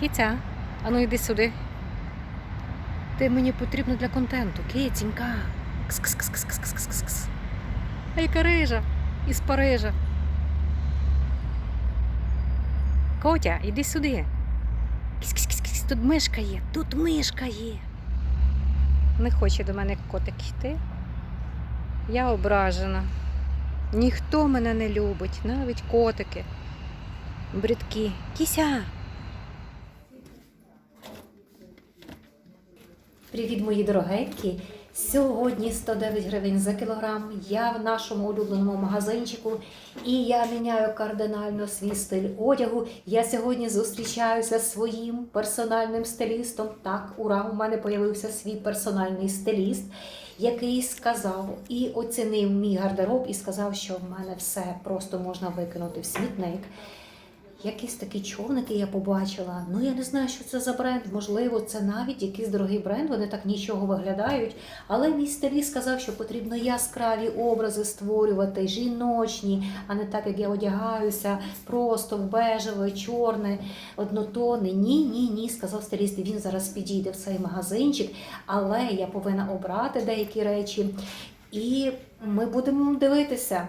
Кіця, а ну йди сюди. Ти мені потрібно для контенту. Кс-кс-кс-кс-кс-кс-кс. А яка рижа із Парижа. Котя, іди сюди. Тут мишка є, тут мишка є. Не хоче до мене котик йти. Я ображена. Ніхто мене не любить, навіть котики. Бридкі. Кіся. Привіт, мої дорогенькі! Сьогодні 109 гривень за кілограм. Я в нашому улюбленому магазинчику і я міняю кардинально свій стиль одягу. Я сьогодні зустрічаюся зі своїм персональним стилістом. Так, ура, у мене появився свій персональний стиліст, який сказав і оцінив мій гардероб, і сказав, що в мене все просто можна викинути в смітник. Якісь такі човники я побачила. Ну я не знаю, що це за бренд. Можливо, це навіть якийсь дорогий бренд. Вони так нічого виглядають. Але мій стиліст сказав, що потрібно яскраві образи створювати, жіночні, а не так, як я одягаюся, просто в бежеве, чорне, однотонне. Ні, ні, ні, сказав стиліст. Він зараз підійде в цей магазинчик, але я повинна обрати деякі речі. І ми будемо дивитися.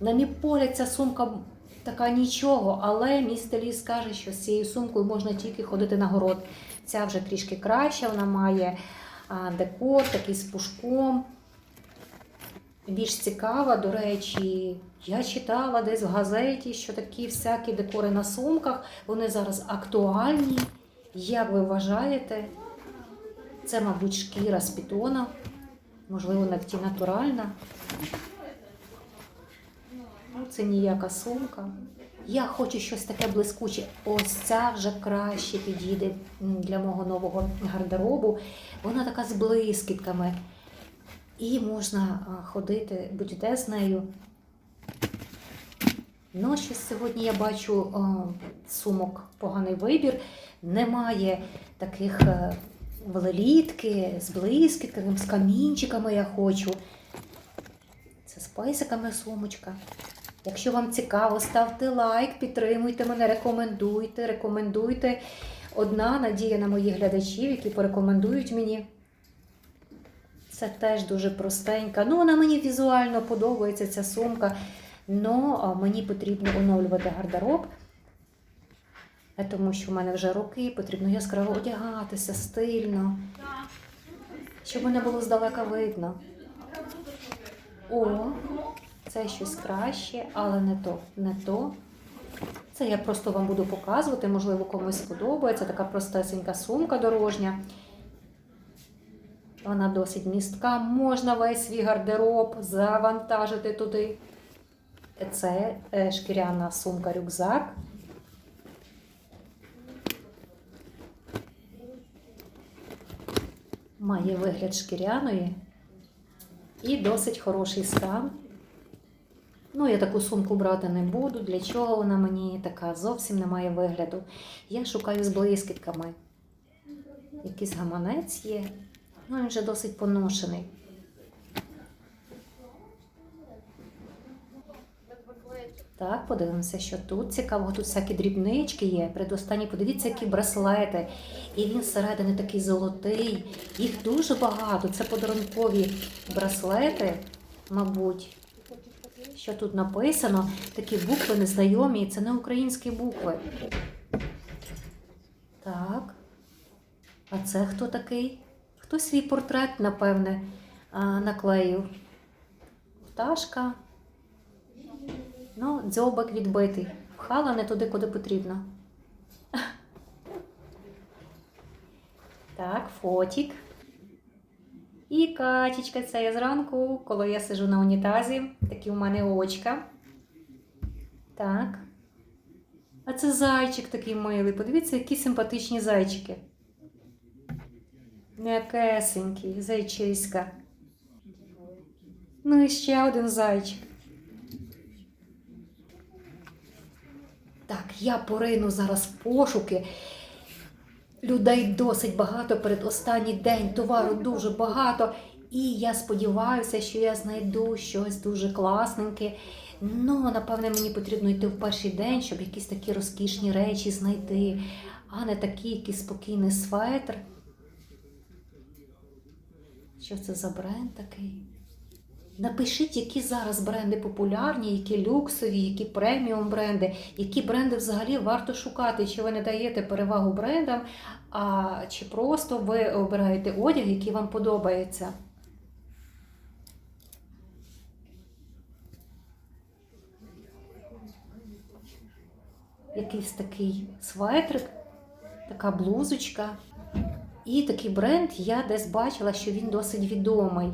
На мій погляд, ця сумка така нічого, але мій стиліст каже, що з цією сумкою можна тільки ходити на город. Ця вже трішки краща, вона має декор такий з пушком. Більш цікава, до речі, я читала десь в газеті, що такі всякі декори на сумках, вони зараз актуальні. Як ви вважаєте? Це, мабуть, шкіра з пітона, можливо, навіть натуральна. Це ніяка сумка. Я хочу щось таке блискуче. Ось ця вже краще підійде для мого нового гардеробу. Вона така з блискітками. І можна ходити будь-де з нею. Ну, щось сьогодні я бачу сумок поганий вибір. Немає таких е, велелітки з блискітками, з камінчиками я хочу. Це з пейсиками сумочка. Якщо вам цікаво, ставте лайк, підтримуйте мене, рекомендуйте, рекомендуйте. Одна надія на моїх глядачів, які порекомендують мені. Це теж дуже простенька. Ну, вона мені візуально подобається, ця сумка. Но мені потрібно оновлювати гардероб, тому що в мене вже роки, потрібно яскраво одягатися, стильно, щоб мене було здалека видно. О, це щось краще, але не то, не то. Це я просто вам буду показувати, можливо, комусь сподобається. Така простесенька сумка дорожня. Вона досить містка. Можна весь свій гардероб завантажити туди. Це е, шкіряна сумка-рюкзак. Має вигляд шкіряної і досить хороший стан. Ну, я таку сумку брати не буду. Для чого вона мені така зовсім не має вигляду. Я шукаю з блискітками. Якийсь гаманець є. Ну, він вже досить поношений. Так, подивимося, що тут цікавого. Тут всякі дрібнички є. Предостанній, подивіться, які браслети. І він зсередини такий золотий. Їх дуже багато. Це подарункові браслети, мабуть. Що тут написано? Такі букви незнайомі, це не українські букви. Так. А це хто такий? Хто свій портрет, напевне, наклеїв? Пташка. Ну, дзьобик відбитий. Пхала не туди, куди потрібно. Так, фотік. І качечка, це я зранку, коли я сижу на унітазі, такі у мене очка. Так. А це зайчик такий милий. Подивіться, які симпатичні зайчики. М'якесенький, зайчиська. Ну і ще один зайчик. Так, я порину зараз пошуки. Людей досить багато перед останній день, товару дуже багато. І я сподіваюся, що я знайду щось дуже класненьке, Ну, напевне, мені потрібно йти в перший день, щоб якісь такі розкішні речі знайти, а не такий якийсь спокійний светр. Що це за бренд такий? Напишіть, які зараз бренди популярні, які люксові, які преміум бренди, які бренди взагалі варто шукати. Чи ви не даєте перевагу брендам, а чи просто ви обираєте одяг, який вам подобається. Якийсь такий светрик, така блузочка. І такий бренд я десь бачила, що він досить відомий.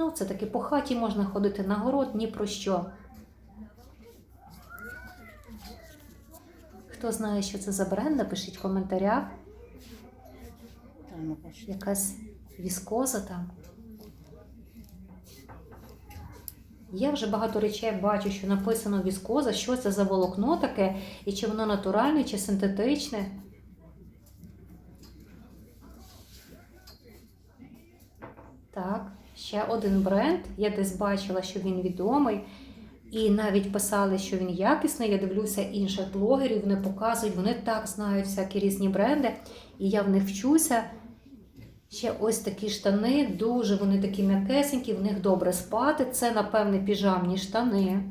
Ну, це таки по хаті можна ходити на город ні про що. Хто знає, що це за бренд, напишіть в коментарях. Якась віскоза там. Я вже багато речей бачу, що написано віскоза, що це за волокно таке, і чи воно натуральне, чи синтетичне. Так, ще один бренд. Я десь бачила, що він відомий. І навіть писали, що він якісний. Я дивлюся інших блогерів, вони показують, вони так знають всякі різні бренди, і я в них вчуся. Ще ось такі штани, дуже вони такі м'якесенькі, в них добре спати. Це, напевне, піжамні штани.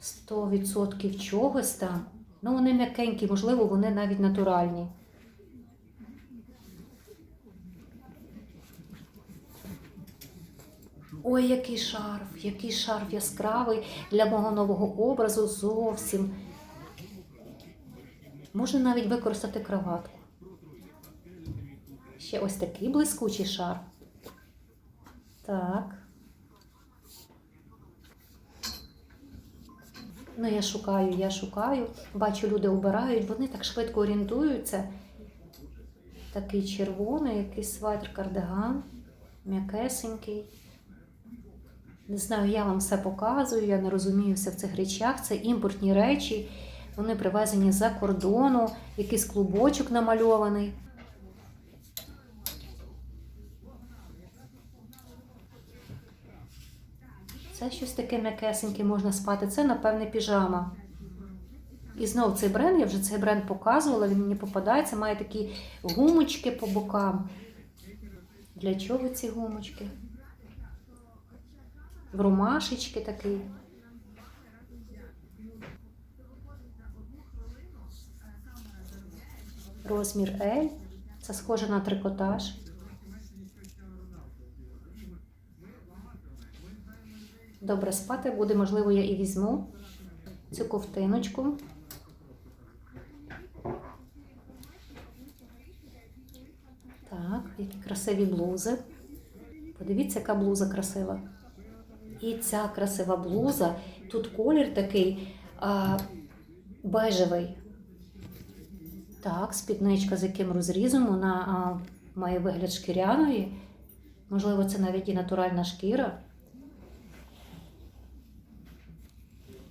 Сто відсотків чогось там. Ну, вони м'якенькі, можливо, вони навіть натуральні. Ой, який шарф, який шарф яскравий для мого нового образу зовсім. Можна навіть використати кроватку. Ще ось такий блискучий шар. Так. Ну, я шукаю, я шукаю. Бачу, люди обирають, вони так швидко орієнтуються. Такий червоний, якийсь свайтер кардиган, м'якесенький. Не знаю, я вам все показую, я не розуміюся в цих речах. Це імпортні речі. Вони привезені з-за кордону, якийсь клубочок намальований. Це щось таке м'якесеньке можна спати. Це, напевне, піжама. І знов цей бренд, я вже цей бренд показувала, він мені попадається, має такі гумочки по бокам. Для чого ці гумочки? В ромашечки такий. Розмір L. Це схоже на трикотаж. Добре спати буде, можливо, я і візьму цю ковтиночку. Так, які красиві блузи. Подивіться, яка блуза красива. І ця красива блуза. Тут колір такий а, бежевий. Так, спідничка з яким розрізом, вона а, має вигляд шкіряної. Можливо, це навіть і натуральна шкіра.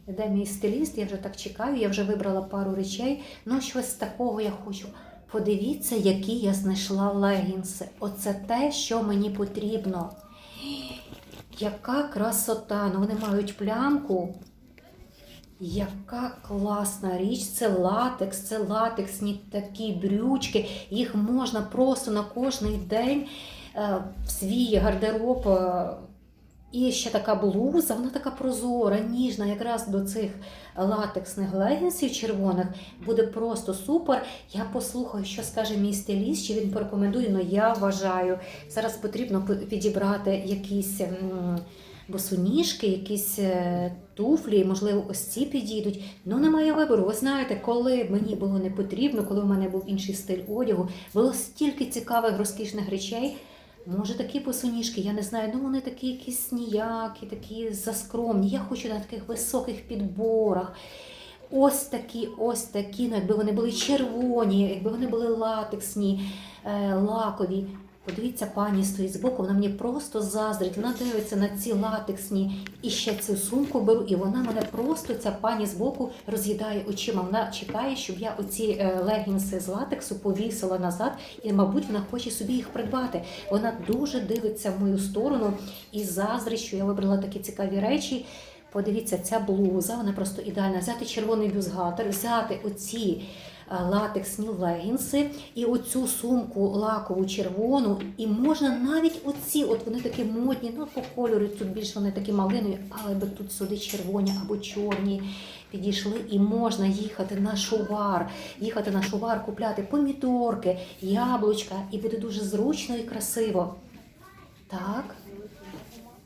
Де мій стиліст, я вже так чекаю, я вже вибрала пару речей. Ну, щось такого я хочу. Подивіться, які я знайшла легінси. Оце те, що мені потрібно. Яка красота! Ну, вони мають плямку. Яка класна річ, це латекс, це латексні такі брючки. Їх можна просто на кожний день е, в свій гардероб. І ще така блуза, вона така прозора, ніжна, якраз до цих латексних легінсів червоних буде просто супер. Я послухаю, що скаже мій стиліст, чи він порекомендує. Ну я вважаю, зараз потрібно підібрати якісь босоніжки, якісь е, туфлі, можливо, ось ці підійдуть. Ну, немає вибору. Ви знаєте, коли мені було не потрібно, коли в мене був інший стиль одягу, було стільки цікавих розкішних речей. Може, такі босоніжки, я не знаю, ну вони такі якісь ніякі, такі заскромні. Я хочу на таких високих підборах. Ось такі, ось такі, ну якби вони були червоні, якби вони були латексні, е, лакові. Подивіться, пані стоїть збоку, вона мені просто заздрить. Вона дивиться на ці латексні і ще цю сумку беру, і вона мене просто ця пані збоку роз'їдає очима. Вона чекає, щоб я оці е, легінси з латексу повісила назад, і, мабуть, вона хоче собі їх придбати. Вона дуже дивиться в мою сторону і заздрить, що я вибрала такі цікаві речі. Подивіться, ця блуза, вона просто ідеальна. Взяти червоний бюстгальтер, взяти оці латексні легінси і оцю сумку лакову червону. І можна навіть оці, от вони такі модні, ну по кольору тут більш вони такі малинові, але би тут сюди червоні або чорні. Підійшли і можна їхати на шувар, їхати на шувар, купляти помідорки, яблучка, і буде дуже зручно і красиво. Так.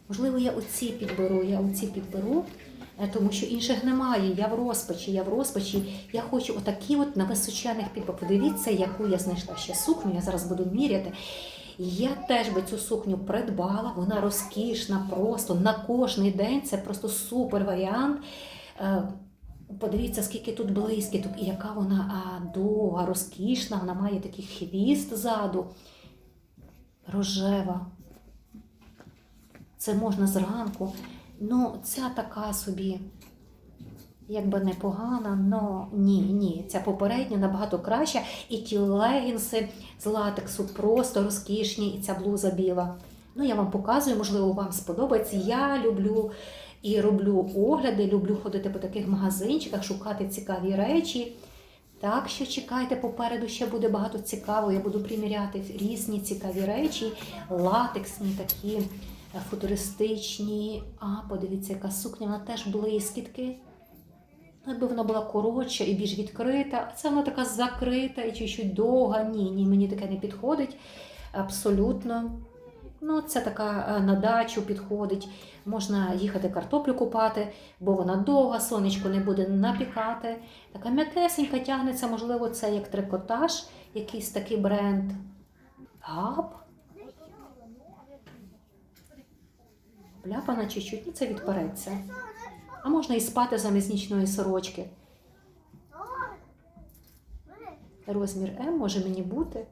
Можливо, я оці підберу, я оці підберу, е, тому що інших немає. Я в розпачі, я в розпачі. Я хочу отакі от на височених підбор. Подивіться, яку я знайшла ще сукню. Я зараз буду міряти. Я теж би цю сукню придбала, вона розкішна, просто на кожний день. Це просто супер варіант. Е, Подивіться, скільки тут блискіток, і яка вона довга, розкішна, вона має такий хвіст ззаду, рожева. Це можна зранку. Ну, ця така собі, якби непогана, але ні, ні. Ця попередня набагато краща. І ті легінси з латексу просто розкішні, і ця блуза біла. Ну, я вам показую, можливо, вам сподобається. Я люблю і роблю огляди, люблю ходити по таких магазинчиках, шукати цікаві речі. Так що чекайте, попереду ще буде багато цікавого. Я буду приміряти різні цікаві речі, латексні такі футуристичні. А, подивіться, яка сукня, вона теж блискітки. Ну, Якби вона була коротша і більш відкрита, а це вона така закрита і чуть-чуть довга. Ні, ні, мені таке не підходить. Абсолютно. Ну, це така е, на дачу підходить. Можна їхати картоплю купати, бо вона довга, сонечко не буде напікати. Така м'якесенька тягнеться, можливо, це як трикотаж, якийсь такий бренд. Гап. Пляпана чуть-чуть, ну це відпереться. А можна і спати замість нічної сорочки. Розмір М може мені бути.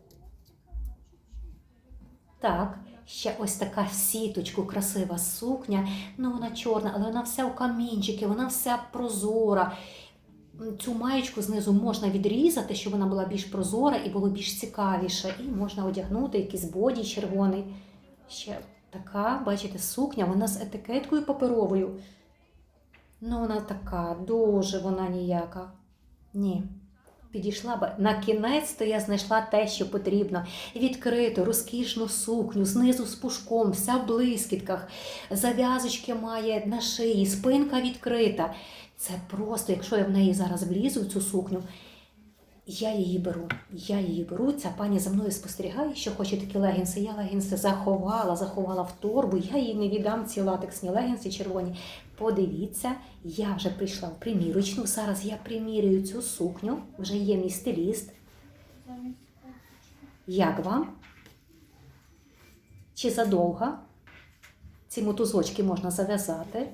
Так, ще ось така сіточку красива сукня. Ну вона чорна, але вона вся у камінчики, вона вся прозора. Цю маєчку знизу можна відрізати, щоб вона була більш прозора і було більш цікавіше. І можна одягнути якийсь боді червоний. Ще така, бачите, сукня, вона з етикеткою паперовою. Ну, вона така, дуже вона ніяка. Ні. Підійшла б на кінець, то я знайшла те, що потрібно. Відкриту, розкішну сукню, знизу з пушком, вся в блискітках, зав'язочки має на шиї, спинка відкрита. Це просто, якщо я в неї зараз влізу, в цю сукню, я її беру. Я її беру. Ця пані за мною спостерігає, що хоче такі легінси. Я легінси заховала, заховала в торбу. Я їй не віддам ці латексні легінси червоні. Подивіться, я вже прийшла в примірочну. Зараз я примірюю цю сукню. Вже є мій стиліст. Як вам? Чи задовга? Ці мотузочки можна зав'язати.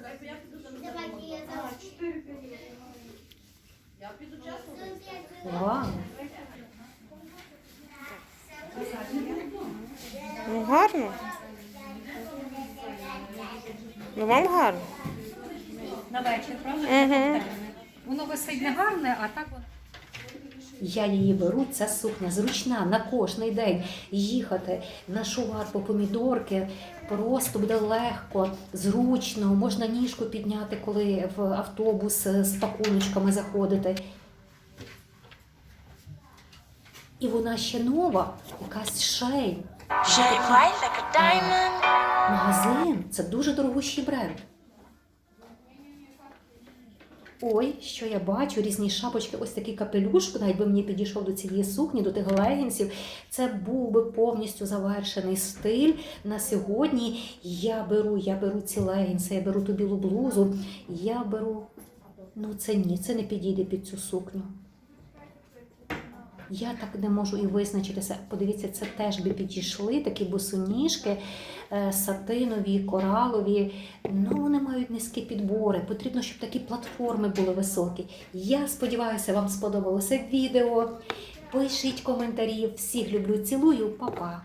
Вау! Ну гарно. Ну вам гарно. На вечір, правда? Угу. Воно висить не гарне, а так воно. Я її беру, ця сукня зручна на кожний день їхати на шувар по помідорки. Просто буде легко, зручно. Можна ніжку підняти, коли в автобус з пакуночками заходити. І вона ще нова, якась шейн. Магазин це дуже дорогущий бренд. Ой, що я бачу, різні шапочки, ось такий капелюшок, навіть би мені підійшов до цієї сукні, до тих легінсів. Це був би повністю завершений стиль на сьогодні. Я беру, я беру ці легінси, я беру ту білу блузу, я беру. Ну це ні, це не підійде під цю сукню. Я так не можу і визначитися. Подивіться, це теж би підійшли такі босоніжки, е, сатинові, коралові. Ну, вони мають низькі підбори. Потрібно, щоб такі платформи були високі. Я сподіваюся, вам сподобалося відео. Пишіть коментарі. Всіх люблю, цілую, Па-па.